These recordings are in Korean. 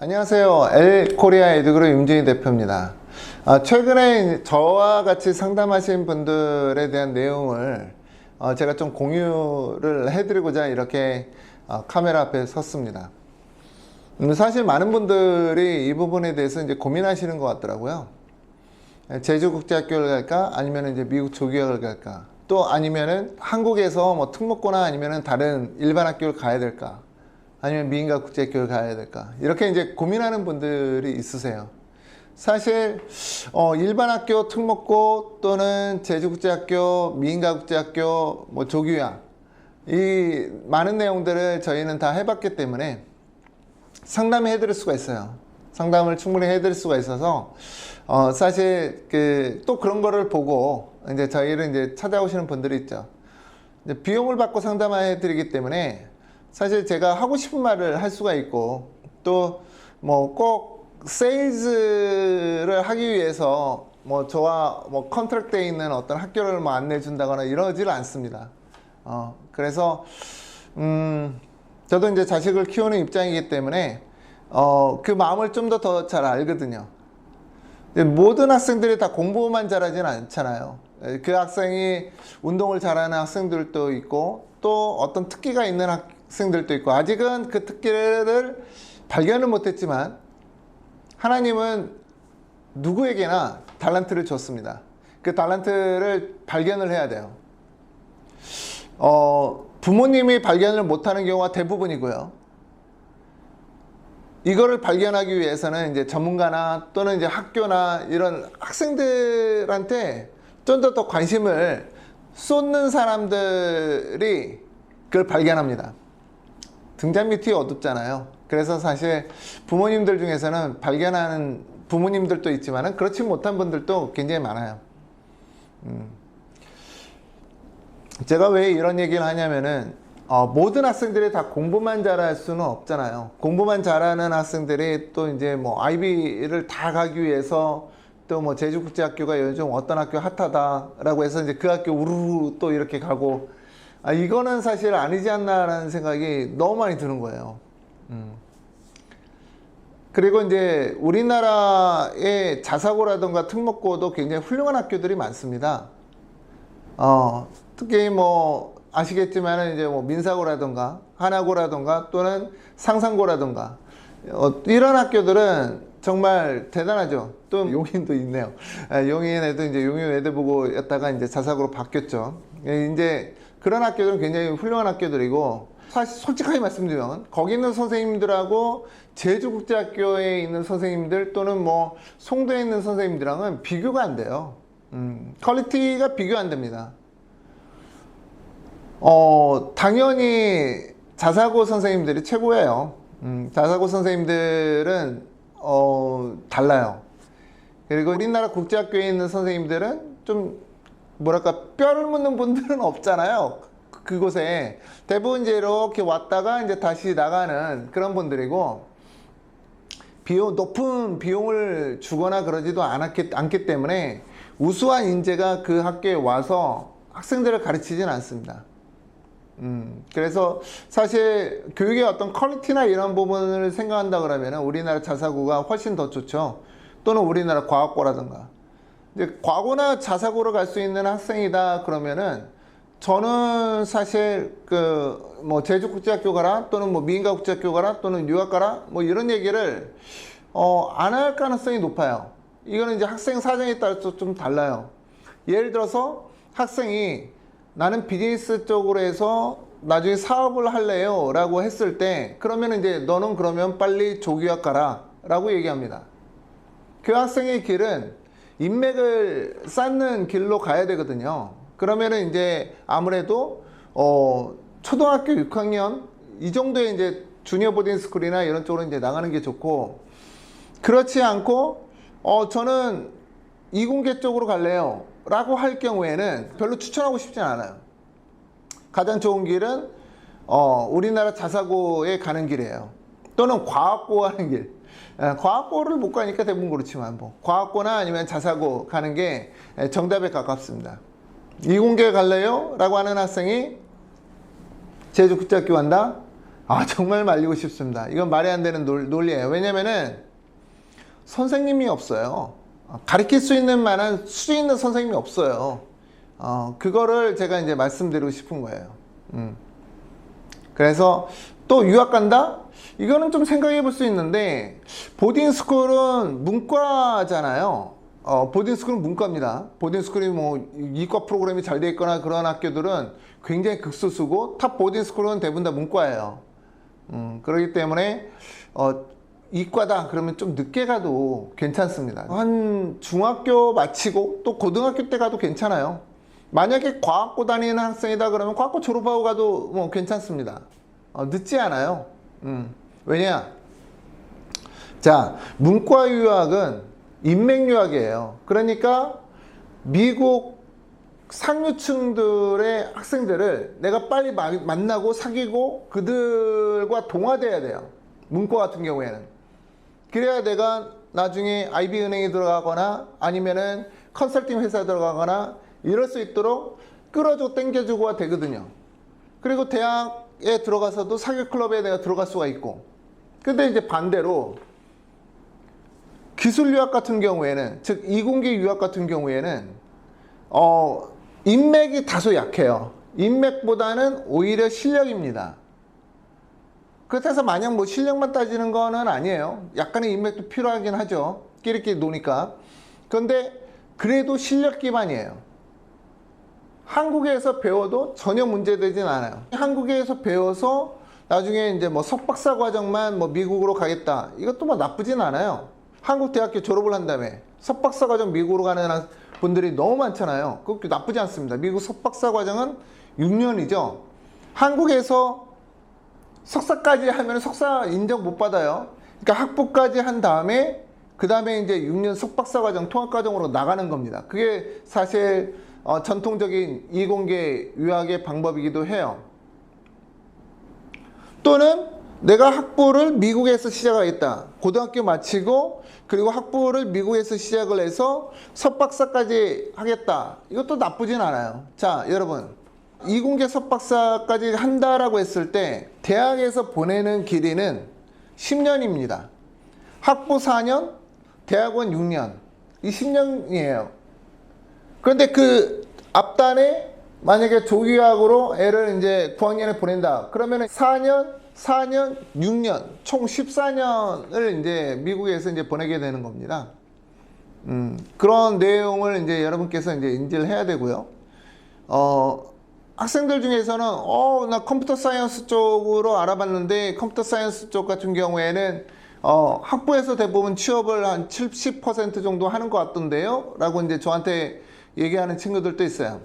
안녕하세요. L 코리아 에듀그룹 임진희 대표입니다. 아, 최근에 저와 같이 상담하신 분들에 대한 내용을 어, 제가 좀 공유를 해드리고자 이렇게 어, 카메라 앞에 섰습니다. 음, 사실 많은 분들이 이 부분에 대해서 이제 고민하시는 것 같더라고요. 제주국제학교를 갈까? 아니면 이제 미국 조교학을 갈까? 또 아니면은 한국에서 뭐 특목고나 아니면은 다른 일반 학교를 가야 될까? 아니면 미인가 국제학교를 가야 될까? 이렇게 이제 고민하는 분들이 있으세요. 사실 어, 일반 학교 특목고 또는 제주국제학교, 미인가국제학교, 뭐 조교양 이 많은 내용들을 저희는 다 해봤기 때문에 상담해 해드릴 수가 있어요. 상담을 충분히 해드릴 수가 있어서 어, 사실 그 또 그런 거를 보고 이제 저희를 이제 찾아오시는 분들이 있죠. 비용을 받고 상담해 드리기 때문에 사실 제가 하고 싶은 말을 할 수가 있고 또 뭐 꼭 세일즈를 하기 위해서 뭐 저와 뭐 컨트랙트에 있는 어떤 학교를 뭐 안내해 준다거나 이러지를 않습니다. 어 그래서 음 저도 이제 자식을 키우는 입장이기 때문에 어 그 마음을 좀 더 더 잘 알거든요. 모든 학생들이 다 공부만 잘하진 않잖아요. 에, 그 학생이 운동을 잘하는 학생들도 있고 또 어떤 특기가 있는 학 생들도 있고 아직은 그 특기를 발견을 못했지만 하나님은 누구에게나 달란트를 줬습니다. 그 달란트를 발견을 해야 돼요. 어, 부모님이 발견을 못하는 경우가 대부분이고요. 이거를 발견하기 위해서는 이제 전문가나 또는 이제 학교나 이런 학생들한테 좀 더 더 관심을 쏟는 사람들이 그걸 발견합니다. 등잔 밑이 어둡잖아요. 그래서 사실 부모님들 중에서는 발견하는 부모님들도 있지만은 그렇지 못한 분들도 굉장히 많아요. 음. 제가 왜 이런 얘기를 하냐면은 어, 모든 학생들이 다 공부만 잘할 수는 없잖아요. 공부만 잘하는 학생들이 또 이제 뭐 아이비를 다 가기 위해서 또 뭐 제주국제학교가 요즘 어떤 학교 핫하다라고 해서 이제 그 학교 우르르 또 이렇게 가고 아 이거는 사실 아니지 않나라는 생각이 너무 많이 드는 거예요. 음. 그리고 이제 우리나라의 자사고라든가 특목고도 굉장히 훌륭한 학교들이 많습니다. 어, 특히 뭐 아시겠지만은 이제 뭐 민사고라든가 하나고라든가 또는 상상고라든가 어, 이런 학교들은 정말 대단하죠. 또 용인도 있네요. 아, 용인에도 이제 용인 외대부고였다가 이제 자사고로 바뀌었죠. 예, 이제 그런 학교들은 굉장히 훌륭한 학교들이고 사실 솔직하게 말씀드리면 거기 있는 선생님들하고 제주국제학교에 있는 선생님들 또는 뭐 송도에 있는 선생님들랑은 비교가 안 돼요. 음, 퀄리티가 비교 안 됩니다. 어, 당연히 자사고 선생님들이 최고예요. 음, 자사고 선생님들은 어, 달라요. 그리고 우리나라 국제학교에 있는 선생님들은 좀 뭐랄까 뼈를 묻는 분들은 없잖아요. 그- 그곳에 대부분 이제 이렇게 왔다가 이제 다시 나가는 그런 분들이고 비용 높은 비용을 주거나 그러지도 않았기, 않기 때문에 우수한 인재가 그 학교에 와서 학생들을 가르치진 않습니다. 음, 그래서 사실 교육의 어떤 퀄리티나 이런 부분을 생각한다 그러면 우리나라 자사고가 훨씬 더 좋죠. 또는 우리나라 과학고라든가. 이제 과고나 자사고로 갈 수 있는 학생이다 그러면은 저는 사실 그 뭐 제주국제학교 가라 또는 뭐 미인가 국제학교 가라 또는 유학 가라 뭐 이런 얘기를 어, 안 할 가능성이 높아요. 이거는 이제 학생 사정에 따라서 좀 달라요. 예를 들어서 학생이 나는 비즈니스 쪽으로 해서 나중에 사업을 할래요 라고 했을 때 그러면 이제 너는 그러면 빨리 조교학 가라 라고 얘기합니다. 그 학생의 길은 인맥을 쌓는 길로 가야 되거든요. 그러면은 이제 아무래도 어 초등학교 6학년 이 정도의 이제 주니어 보딩 스쿨이나 이런 쪽으로 이제 나가는 게 좋고 그렇지 않고 어 저는 이공계 쪽으로 갈래요 라고 할 경우에는 별로 추천하고 싶진 않아요. 가장 좋은 길은 어 우리나라 자사고에 가는 길이에요. 또는 과학고 가는 길. 에, 과학고를 못 가니까 대부분 그렇지만 뭐 과학고나 아니면 자사고 가는 게 에, 정답에 가깝습니다. 이공계 갈래요? 라고 하는 학생이 제주 국제학교 간다? 아 정말 말리고 싶습니다. 이건 말이 안 되는 논- 논리예요. 왜냐면은 선생님이 없어요. 어, 가르칠 수 있는 만한 수준 있는 선생님이 없어요. 어, 그거를 제가 이제 말씀드리고 싶은 거예요. 음. 그래서 또 유학 간다? 이거는 좀 생각해 볼 수 있는데 보딩 스쿨은 문과잖아요. 어, 보딩 스쿨은 문과입니다. 보딩 스쿨이 뭐 이과 프로그램이 잘 돼 있거나 그런 학교들은 굉장히 극소수고 탑 보딩 스쿨은 대부분 다 문과예요. 음, 그렇기 때문에 어, 이과다 그러면 좀 늦게 가도 괜찮습니다. 한 중학교 마치고 또 고등학교 때 가도 괜찮아요. 만약에 과학고 다니는 학생이다 그러면 과학고 졸업하고 가도 뭐 괜찮습니다. 어, 늦지 않아요. 음, 왜냐? 자, 문과 유학은 인맥 유학이에요. 그러니까 미국 상류층들의 학생들을 내가 빨리 마- 만나고 사귀고 그들과 동화돼야 돼요. 문과 같은 경우에는. 그래야 내가 나중에 IB 은행에 들어가거나 아니면은 컨설팅 회사에 들어가거나 이럴 수 있도록 끌어주고 땡겨주고가 되거든요. 그리고 대학 에 들어가서도 사교 클럽에 내가 들어갈 수가 있고. 근데 이제 반대로 기술 유학 같은 경우에는 즉 이공계 유학 같은 경우에는 어 인맥이 다소 약해요. 인맥보다는 오히려 실력입니다. 그렇다고 마냥 뭐 실력만 따지는 거는 아니에요. 약간의 인맥도 필요하긴 하죠. 끼리끼리 노니까. 그런데 그래도 실력 기반이에요. 한국에서 배워도 전혀 문제되진 않아요. 한국에서 배워서 나중에 이제 뭐 석박사 과정만 뭐 미국으로 가겠다. 이것도 뭐 나쁘진 않아요. 한국 대학교 졸업을 한 다음에 석박사 과정 미국으로 가는 학- 분들이 너무 많잖아요. 그것도 나쁘지 않습니다. 미국 석박사 과정은 6년이죠. 한국에서 석사까지 하면 석사 인정 못 받아요. 그러니까 학부까지 한 다음에 그 다음에 이제 6년 석박사 과정 통합 과정으로 나가는 겁니다. 그게 사실 어, 전통적인 이공계 유학의 방법이기도 해요. 또는 내가 학부를 미국에서 시작하겠다. 고등학교 마치고 그리고 학부를 미국에서 시작을 해서 석박사까지 하겠다. 이것도 나쁘진 않아요. 자, 여러분. 이공계 석박사까지 한다라고 했을 때 대학에서 보내는 길이는 10년입니다. 학부 4년, 대학원 6년. 이 10년이에요. 그런데 그 앞단에 만약에 조기학으로 애를 이제 9학년에 보낸다. 그러면 4년, 4년, 6년, 총 14년을 이제 미국에서 이제 보내게 되는 겁니다. 음, 그런 내용을 이제 여러분께서 이제 인지를 해야 되고요. 어, 학생들 중에서는 어, 나 컴퓨터 사이언스 쪽으로 알아봤는데 컴퓨터 사이언스 쪽 같은 경우에는 어, 학부에서 대부분 취업을 한 70% 정도 하는 것 같던데요? 라고 이제 저한테 얘기하는 친구들도 있어요.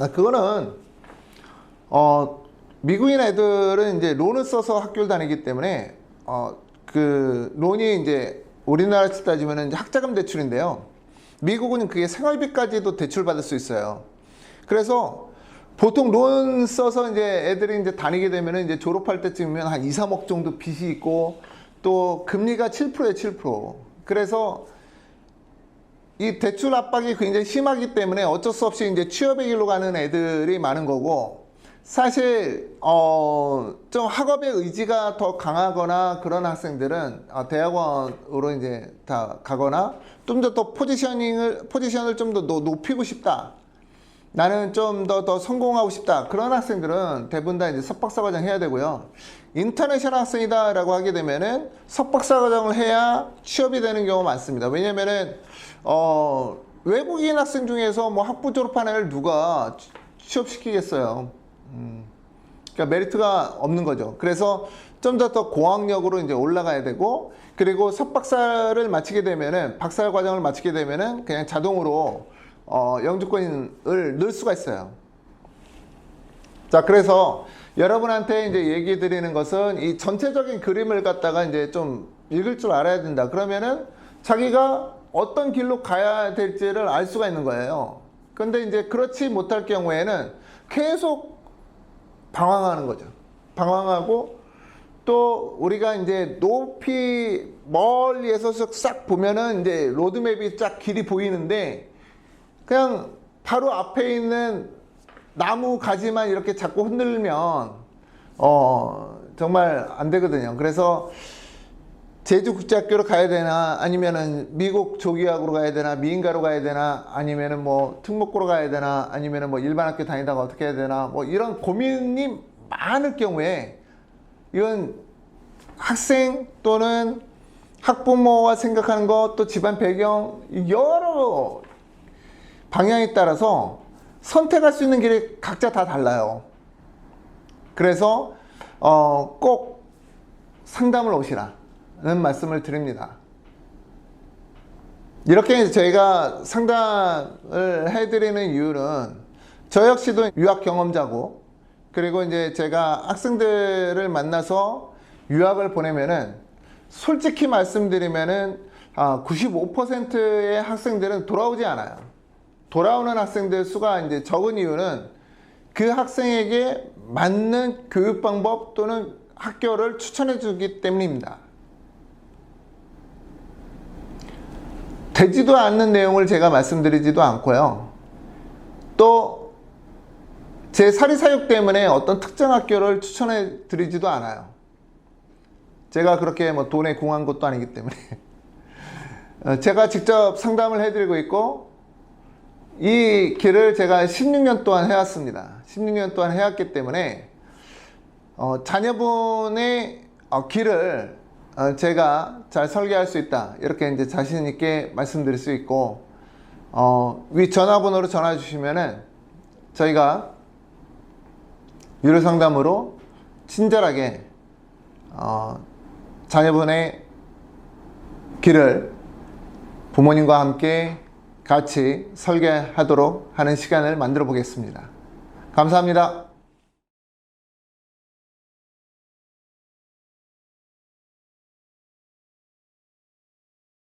아, 그거는, 어, 미국인 애들은 이제 론을 써서 학교를 다니기 때문에, 어, 그, 론이 이제 우리나라 치 따지면 학자금 대출인데요. 미국은 그게 생활비까지도 대출받을 수 있어요. 그래서 보통 론 써서 이제 애들이 이제 다니게 되면 이제 졸업할 때쯤이면 한 2, 3억 정도 빚이 있고 또 금리가 7%에 7%. 그래서 이 대출 압박이 굉장히 심하기 때문에 어쩔 수 없이 이제 취업의 길로 가는 애들이 많은 거고 사실 어 좀 학업의 의지가 더 강하거나 그런 학생들은 어, 대학원으로 이제 다 가거나 좀 더 더 포지셔닝을 포지션을 좀 더 높이고 싶다. 나는 좀 더 더 성공하고 싶다. 그런 학생들은 대부분 다 이제 석박사 과정 해야 되고요. 인터내셔널 학생이다 라고 하게 되면은 석박사 과정을 해야 취업이 되는 경우가 많습니다. 왜냐면은 어 외국인 학생 중에서 뭐 학부 졸업한 애를 누가 취- 취업시키겠어요. 음. 그러니까 메리트가 없는 거죠. 그래서 좀 더 더 고학력으로 이제 올라가야 되고 그리고 석박사를 마치게 되면은 박사 과정을 마치게 되면은 그냥 자동으로 어, 영주권을 넣을 수가 있어요. 자, 그래서 여러분한테 이제 얘기 드리는 것은 이 전체적인 그림을 갖다가 이제 좀 읽을 줄 알아야 된다. 그러면은 자기가 어떤 길로 가야 될지를 알 수가 있는 거예요. 근데 이제 그렇지 못할 경우에는 계속 방황하는 거죠. 방황하고 또 우리가 이제 높이 멀리에서 싹 보면은 이제 로드맵이 쫙 길이 보이는데 그냥 바로 앞에 있는 나무 가지만 이렇게 자꾸 흔들면 어, 정말 안 되거든요. 그래서 제주 국제학교로 가야 되나 아니면은 미국 조기학으로 가야 되나 미인가로 가야 되나 아니면은 뭐 특목고로 가야 되나 아니면은 뭐 일반 학교 다니다가 어떻게 해야 되나 뭐 이런 고민이 많을 경우에 이건 학생 또는 학부모가 생각하는 것 또 집안 배경 여러 방향에 따라서 선택할 수 있는 길이 각자 다 달라요. 그래서 어, 꼭 상담을 오시라는 말씀을 드립니다. 이렇게 저희가 상담을 해드리는 이유는 저 역시도 유학 경험자고 그리고 이제 제가 학생들을 만나서 유학을 보내면은 솔직히 말씀드리면은 아, 95%의 학생들은 돌아오지 않아요. 돌아오는 학생들 수가 이제 적은 이유는 그 학생에게 맞는 교육 방법 또는 학교를 추천해 주기 때문입니다. 되지도 않는 내용을 제가 말씀드리지도 않고요. 또 제 사리 사욕 때문에 어떤 특정 학교를 추천해 드리지도 않아요. 제가 그렇게 뭐 돈에 궁한 것도 아니기 때문에 어, 제가 직접 상담을 해드리고 있고 이 길을 제가 16년 동안 해왔습니다. 16년 동안 해왔기 때문에 어, 자녀분의 어, 길을 어, 제가 잘 설계할 수 있다 이렇게 이제 자신 있게 말씀드릴 수 있고 어, 위 전화번호로 전화 주시면은 저희가 유료 상담으로 친절하게 어, 자녀분의 길을 부모님과 함께 같이 설계하도록 하는 시간을 만들어 보겠습니다. 감사합니다.